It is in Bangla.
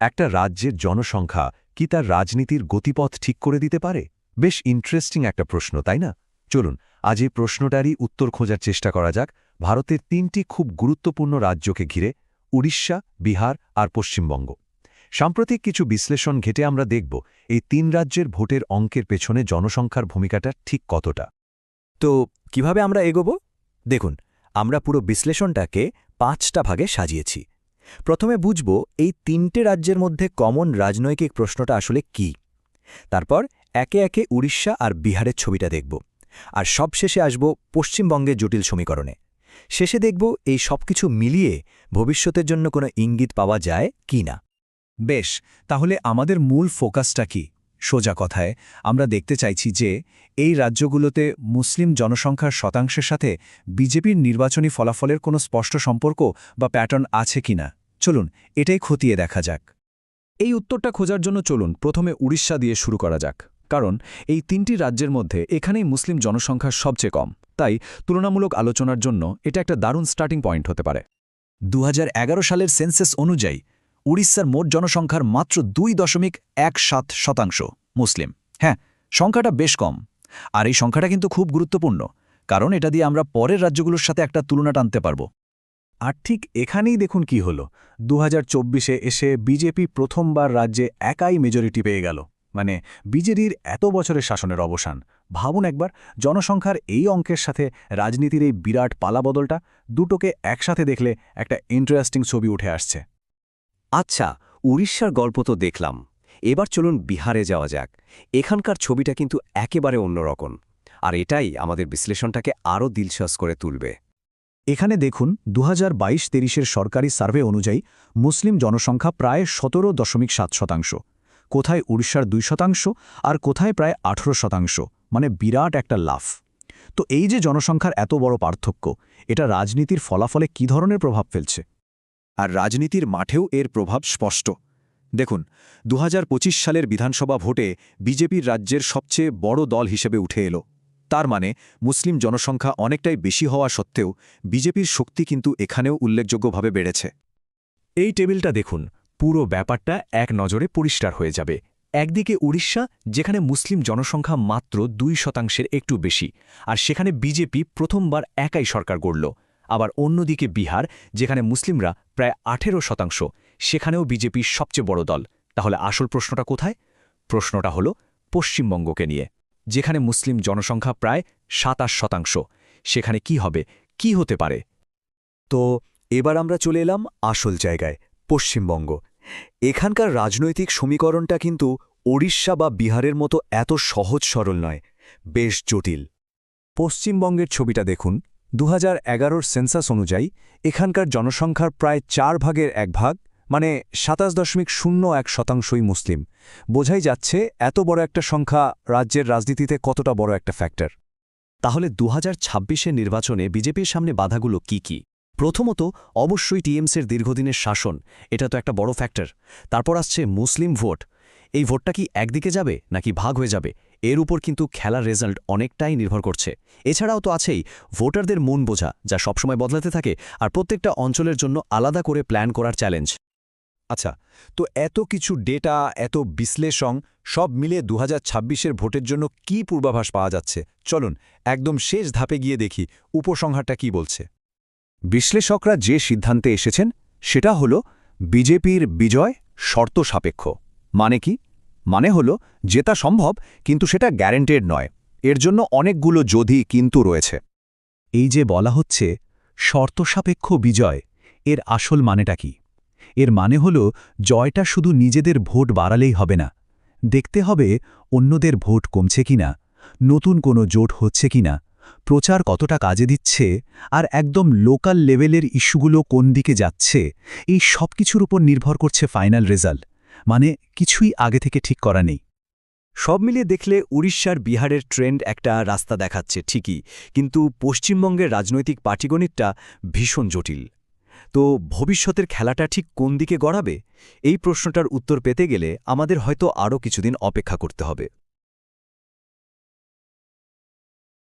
একটা রাজ্যের জনসংখ্যা কি তার রাজনীতির গতিপথ ঠিক করে দিতে পারে? বেশ ইন্টারেস্টিং একটা প্রশ্ন, তাই না? চলুন, আজ এই প্রশ্নটারই উত্তর খোঁজার চেষ্টা করা যাক। ভারতের তিনটি খুব গুরুত্বপূর্ণ রাজ্যকে ঘিরে, উড়িষ্যা, বিহার আর পশ্চিমবঙ্গ। সাম্প্রতিক কিছু বিশ্লেষণ ঘেটে আমরা দেখব, এই তিন রাজ্যের ভোটের অঙ্কের পেছনে জনসংখ্যার ভূমিকাটা ঠিক কতটা। তো, কীভাবে আমরা এগোব? দেখুন, আমরা পুরো বিশ্লেষণটাকে পাঁচটা ভাগে সাজিয়েছি। প্রথমে বুঝব এই তিনটে রাজ্যের মধ্যে কমন রাজনৈতিক প্রশ্নটা আসলে কি। তারপর একে একে উড়িষ্যা আর বিহারের ছবিটা দেখব। আর সবশেষে আসব পশ্চিমবঙ্গের জটিল সমীকরণে। শেষে দেখব এই সবকিছু মিলিয়ে ভবিষ্যতের জন্য কোনো ইঙ্গিত পাওয়া যায় কি না বেশ, তাহলে আমাদের মূল ফোকাসটা কি? সোজা কথায়, আমরা দেখতে চাইছি যে, এই রাজ্যগুলোতে মুসলিম জনসংখ্যার শতাংশের সাথে বিজেপির নির্বাচনী ফলাফলের কোনো স্পষ্ট সম্পর্ক বা প্যাটার্ন আছে কিনা চলুন, এটাই খতিয়ে দেখা যাক। এই উত্তরটা খোঁজার জন্য চলুন, প্রথমে উড়িষ্যা দিয়ে শুরু করা যাক। কারণ, এই তিনটি রাজ্যের মধ্যে এখানেই মুসলিম জনসংখ্যা সবচেয়ে কম। তাই, তুলনামূলক আলোচনার জন্য এটা একটা দারুণ স্টার্টিং পয়েন্ট হতে পারে। দু হাজার এগারো সালের সেন্সেস অনুযায়ী উড়িষ্যার মোট জনসংখ্যার মাত্র দুই দশমিক এক সাত শতাংশ মুসলিম। হ্যাঁ সংখ্যাটা বেশ কম। আর এই সংখ্যাটা কিন্তু খুব গুরুত্বপূর্ণ, কারণ এটা দিয়ে আমরা পরের রাজ্যগুলোর সাথে একটা তুলনা টানতে পারব। আর ঠিক এখানেই দেখুন কি হল। দু হাজার এসে বিজেপি প্রথমবার রাজ্যে একাই মেজরিটি পেয়ে গেল। মানে বিজেডির এত বছরের শাসনের অবসান। ভাবুন একবার, জনসংখ্যার এই অঙ্কের সাথে রাজনীতির এই বিরাট পালাবদলটা, দুটোকে একসাথে দেখলে একটা ইন্টারেস্টিং ছবি উঠে আসছে। আচ্ছা উড়িষ্যার গল্প তো দেখলাম। এবার চলুন বিহারে যাওয়া যাক। এখানকার ছবিটা কিন্তু একেবারে অন্যরকম আর এটাই আমাদের বিশ্লেষণটাকে আরও দিলশাস করে তুলবে। এখানে দেখুন দু হাজার বাইশ তেইশের সরকারি সার্ভে অনুযায়ী মুসলিম জনসংখ্যা প্রায় সতেরো দশমিক সাত শতাংশ। কোথায় উড়িষ্যার দুই শতাংশ আর কোথায় প্রায় আঠেরো শতাংশ মানে বিরাট একটা লাফ। তো এই যে জনসংখ্যার এত বড় পার্থক্য, এটা রাজনীতির ফলাফলে কী ধরনের প্রভাব ফেলছে? আর রাজনীতির মাঠেও এর প্রভাব স্পষ্ট। দেখুন, দুহাজার পঁচিশ সালের বিধানসভা ভোটে বিজেপির রাজ্যের সবচেয়ে বড় দল হিসেবে উঠে এলো। তার মানে মুসলিম জনসংখ্যা অনেকটাই বেশি হওয়া সত্ত্বেও বিজেপির শক্তি কিন্তু এখানেও উল্লেখযোগ্যভাবে বেড়েছে। এই টেবিলটা দেখুন, পুরো ব্যাপারটা এক নজরে পরিষ্কার হয়ে যাবে। একদিকে উড়িষ্যা, যেখানে মুসলিম জনসংখ্যা মাত্র দুই শতাংশের একটু বেশি, আর সেখানে বিজেপি প্রথমবার একাই সরকার গড়ল। আবার অন্যদিকে বিহার, যেখানে মুসলিমরা প্রায় আঠেরো শতাংশ, সেখানেও বিজেপি সবচেয়ে বড় দল। তাহলে আসল প্রশ্নটা কোথায়? প্রশ্নটা হল পশ্চিমবঙ্গকে নিয়ে, যেখানে মুসলিম জনসংখ্যা প্রায় সাতাশ শতাংশ, সেখানে কি হবে, কি হতে পারে? তো এবার আমরা চলে এলাম আসল জায়গায়, পশ্চিমবঙ্গ। এখানকার রাজনৈতিক সমীকরণটা কিন্তু ওড়িশা বা বিহারের মতো এত সহজ সরল নয়, বেশ জটিল। পশ্চিমবঙ্গের ছবিটা দেখুন। দু হাজার সেন্সাস অনুযায়ী, এখানকার জনসংখ্যার প্রায় চার ভাগের এক ভাগ মানে সাতাশ দশমিক শূন্য এক শতাংশই মুসলিম। বোঝাই যাচ্ছে এত বড় একটা সংখ্যা রাজ্যের রাজনীতিতে কতটা বড় একটা ফ্যাক্টর। তাহলে দু হাজার নির্বাচনে বিজেপির সামনে বাধাগুলো কি কি? প্রথমত, অবশ্যই টিএমসের দীর্ঘদিনের শাসন, এটা তো একটা বড় ফ্যাক্টর। তারপর আসছে মুসলিম ভোট। এই ভোটটা কি একদিকে যাবে নাকি ভাগ হয়ে যাবে? এর উপর কিন্তু খেলার রেজাল্ট অনেকটাই নির্ভর করছে। এছাড়াও তো আছেই ভোটারদের মন বোঝা, যা সবসময় বদলাতে থাকে আর প্রত্যেকটা অঞ্চলের জন্য আলাদা করে প্ল্যান করার চ্যালেঞ্জ। আচ্ছা তো এত কিছু ডেটা, এত বিশ্লেষণ, সব মিলে দু হাজার ভোটের জন্য কি পূর্বাভাস পাওয়া যাচ্ছে? চলুন একদম শেষ ধাপে গিয়ে দেখি উপসংহারটা কি বলছে। বিশ্লেষকরা যে সিদ্ধান্তে এসেছেন, সেটা হল বিজেপির বিজয় শর্ত সাপেক্ষ। মানে কি? মানে হল, জেতা সম্ভব, কিন্তু সেটা গ্যারেন্টেড নয়। এর জন্য অনেকগুলো যদি কিন্তু রয়েছে। এই যে বলা হচ্ছে, শর্ত সাপেক্ষ বিজয়, এর আসল মানেটা কি? এর মানে হল, জয়টা শুধু নিজেদের ভোট বাড়ালেই হবে না। দেখতে হবে, অন্যদের ভোট কমছে কিনা, নতুন কোনো জোট হচ্ছে কিনা, প্রচার কতটা কাজে দিচ্ছে, আর একদম লোকাল লেভেলের ইস্যুগুলো কোন দিকে যাচ্ছে, এই সব কিছুর উপর নির্ভর করছে ফাইনাল রেজাল্ট মানে কিছুই আগে থেকে ঠিক করা নেই। সব মিলিয়ে দেখলে উড়িষ্যার বিহারের ট্রেন্ড একটা রাস্তা দেখাচ্ছে, ঠিকই, কিন্তু পশ্চিমবঙ্গের রাজনৈতিক পাটিগণিতটা ভীষণ জটিল। তো ভবিষ্যতের খেলাটা ঠিক কোন দিকে গড়াবে? এই প্রশ্নটার উত্তর পেতে গেলে আমাদের হয়তো আরও কিছুদিন অপেক্ষা করতে হবে।